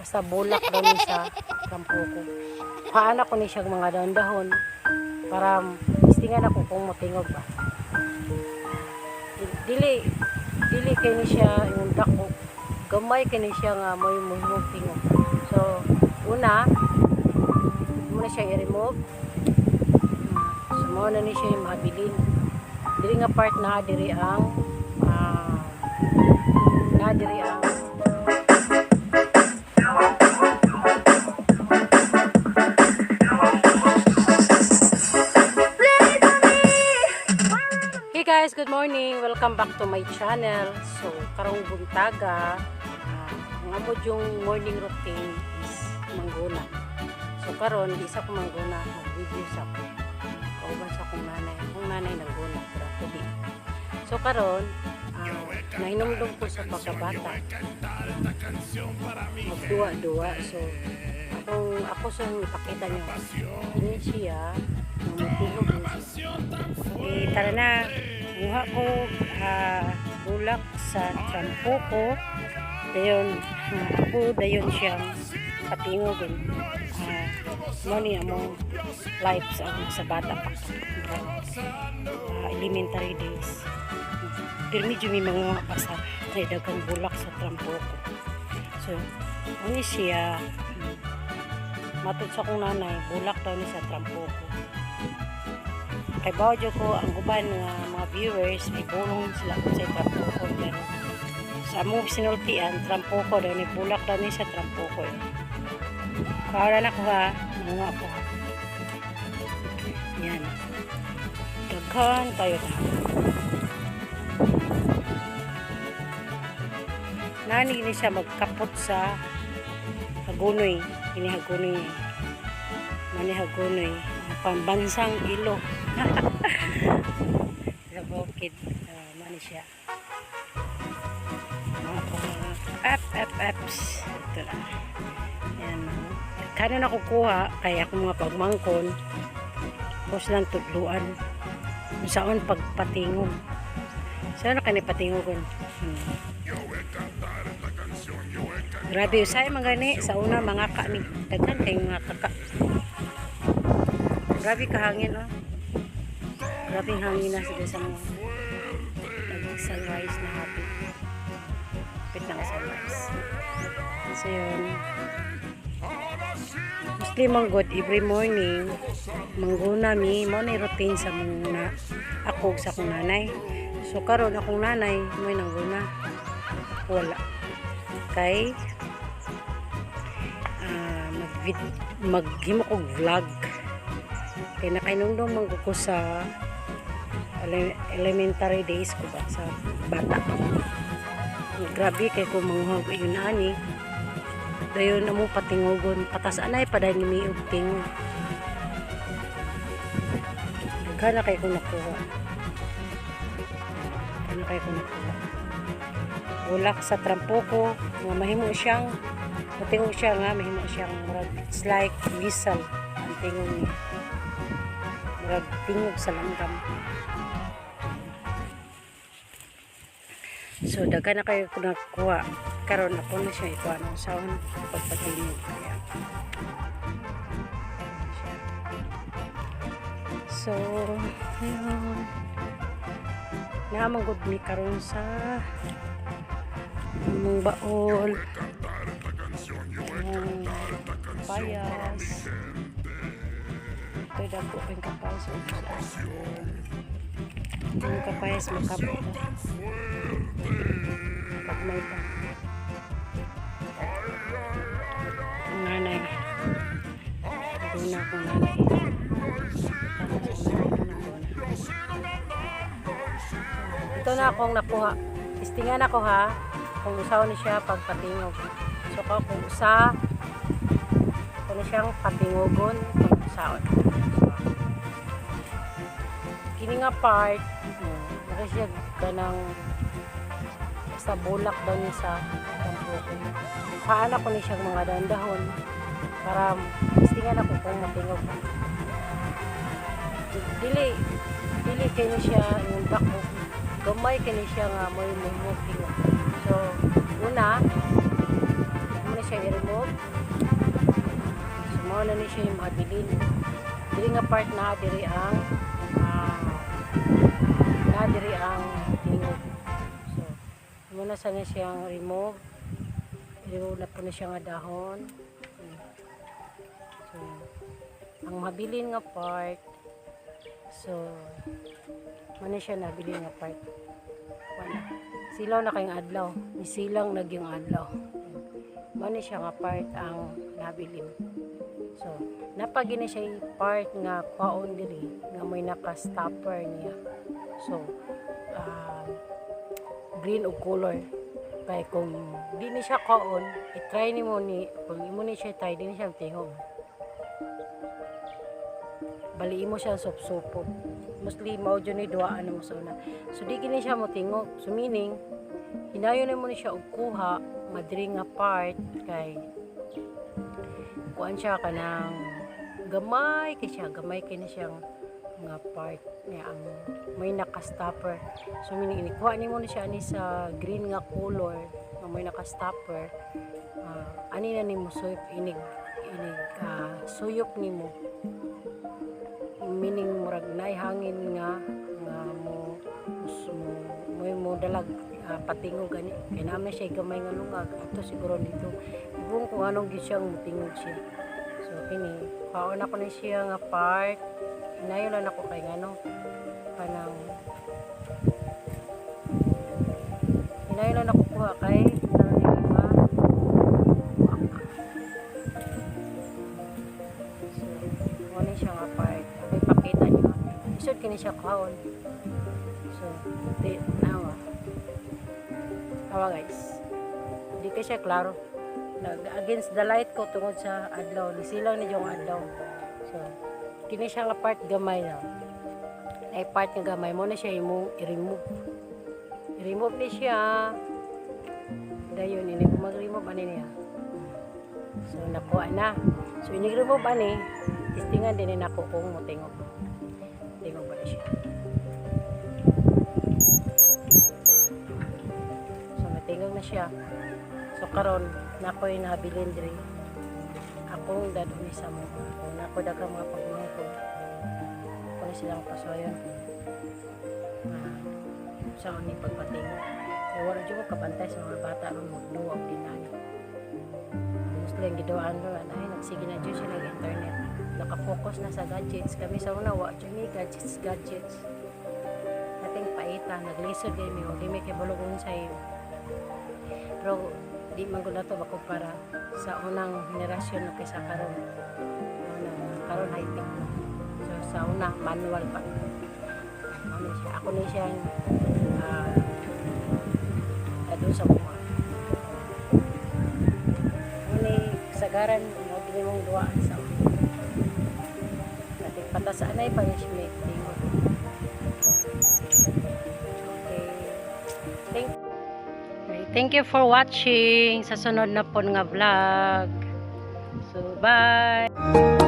basta bulak daw ni sa kampuko. Paana ko ni siya mga dahon-dahon para istingan ako kung matingog ba. Dili, dili kay ni siya yung dako. Gamay kay ni siya nga may muhimog tingog. So, una, muna siya i-remove. So, muna ni siya yung mabilin. Dili nga part na diri ang ah, na diri ang guys, good morning. Welcome back to my channel. So, karong buntaga, uh, ang amod yung morning routine is mangguna. So, karon di sa ko mangguna, mag-video sa ko. Kauban sa kong nanay. Ang nanay nangguna, pero di. So, karon, uh, nahinumdum ko sa pagkabata. Magduwa-duwa. So, akong, ako sa ipakita nyo. Ini siya. Eh, tara na. Muha ko ah, bulak sa trampo ko. Dayon, ah, ako dayon siyang patingogon. Ah, mo among life sa, bata pa. Ah, elementary days. Pero medyo may mga pa sa may dagang bulak sa trampo ko. So, ano siya, hmm, matod sa kong nanay, bulak daw ni sa trampo ko kay Bawjo ko ang uban nga mga viewers may bulong sila kung sa trampo ko pero sa among sinultian trampo ko daw ni bulak daw ni sa trampo ko eh. Kaara na ko ha mga po yan. Daghan tayo na. Nani ni siya magkapot sa hagunoy. Ini hagunoy. Mani hagunoy. Pambansang ilo sa bukid uh, mani siya mga up up ups ito na. Yan kanin ako kuha kaya ako mga pagmangkon. Tapos lang tudluan kung saan pagpatingog. Saan na kanay patingogon hmm. grabe usay mga gani sa una mga ka ni daghan kay mga kaka Grabe kahangin, oh. Grabe yung hangin na sa sa mga nag-sunrise na happy. Kapit na sunrise. So, yun. Mostly manggod every morning. Mangguna mi. Mo na routine sa mga ako sa akong nanay. So, karon akong nanay, may nangguna. Wala. Kay, ah, mag maghimo kog vlog kaya nakainungdong man ko sa ele- elementary days ko ba sa bata. Grabe kay ko manghog yun ani. Dayon na mo patingogon. Patas anay pa dahil ni og tingog nagkana kay ko nakuha. Nagkana kay ko nakuha. Ulak sa trampo ko nga mahimo siyang matingog siya nga mahimo siyang murag it's like whistle ang tingog niya. Murag tingog sa langgam so daga na kayo kung nakuha karon ako na siya ikuha ng kaya siya. so yun naman good ni karon sa among baol. Among payas. Ito dago pa yung kapal ubos yung kapayas makabot pag may pa. Ang nanay. Doon na akong nanay. Ito na akong nakuha. Istingan ako ha? Kung usaw ni siya pagpatingog. So ko kung usa kung siyang patingogon kung usaon kini nga part siya ganang sa bulak daw ni sa kampo paala ko ni siya mga dandahon para istingan ako kung matingog dili dili kay ni siya yung dako gamay kay ni siya nga may may tingog so una muna siya i-remove. So, mao na ni siya yung mga bilin. Diri nga part na diri ang na siyang remove. Remove na na siya nga dahon. So, ang mabilin nga part so mano siya nabili nga part. Wala. Silaw na kayong adlaw. Ni silang nagyong adlaw. Mano siya nga part ang nabilin. So napagina siya part nga kwaon diri nga may naka-stopper niya. So ah, green og color kay kung di ni siya kaon i-try ni mo ni kung imo ni siya try di ni siya tingog baliin mo siya sup-supot. Mostly, mao dyan ni duwaan mo sa una. So, di gini siya mo tingog. So, meaning, hinayon na mo ni siya og kuha, madiri part, kay, kuan siya ka ng gamay, kay siya, gamay kay na siyang nga part niya ang may naka-stopper. So, meaning, inikuha ni mo na siya ni sa green nga color, nga may naka-stopper. Ah, ani na ni mo suyop, inig, inig, ah, suyop ni mo. Meaning murag nay hangin nga nga mo mo mo, mo dalag uh, patingog gani. Kay namin siya gamay nga lungag. Ato siguro dito ibong kung anong gid siyang mutingog siya. So kini paon ako ni siya nga part inayon lang ako kay ngano kanang inayon lang ako kuha kay. Isod kini siya kaon. So, di, nawa. Awa guys. Di ka siya klaro. Nag against the light ko tungod sa adlaw. Nisilang ni yung adlaw. So, kini siya nga part gamay na. Ay part nga gamay mo na siya imo i-remove. I-remove ni siya. Dayon ini ko mag-remove ani niya. So nakuha na. So inigremove ani, testingan din na ako kung mutingog. Tingog ba na siya. So natingog na siya. So karon nakoy nabilin diri. Akong daduni sa mo. Kung nako daghang mga pagmungkod ko. Kung silang pasoyon. Ah, sa ni pagpatingog. Kaya wala dyan ko kapantay sa mga bata ron magduwag din na Mostly ang gidawaan ron ay nagsige na dyan siya nag-internet. Nakafocus na sa gadgets. Kami sa una, wa dyan may gadgets, gadgets. Nating paita, naglisod kayo mi, di may kibulugon sa iyo. Pero di man ko na to bako para sa unang henerasyon na kaysa karon. Unang karon high tech na. So sa una manual pa. Ano siya, ako ni siya uh, doon sa kuma. Ini sagaran mo dili mong duwaan sa Natin patasaan na punishment. Thank you for watching sa sunod na po nga vlog. So, bye!